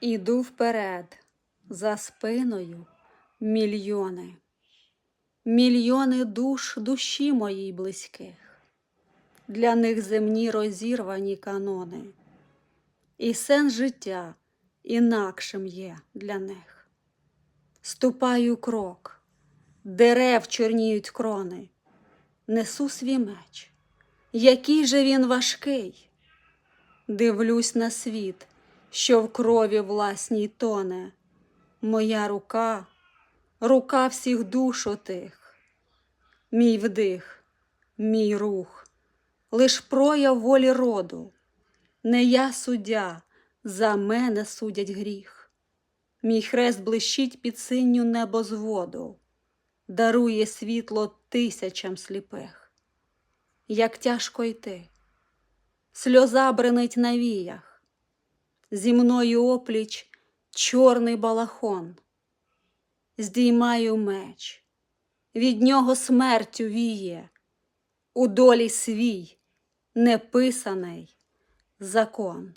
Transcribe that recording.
Іду вперед, за спиною мільйони, мільйони душ душі моїй близьких, для них земні розірвані канони, і сенс життя інакшим є для них. Ступаю крок, дерев чорніють крони, несу свій меч, який же він важкий. Дивлюсь на світ, що в крові власній тоне. Моя рука, рука всіх душ отих, мій вдих, мій рух, лиш прояв волі роду. Не я суддя, за мене судять гріх. Мій хрест блищить під синю небозводу, дарує світло тисячам сліпих. Як тяжко йти, сльоза бренить на віях, зі мною опліч чорний балахон. Здіймаю меч, від нього смертю віє, у долі свій неписаний закон.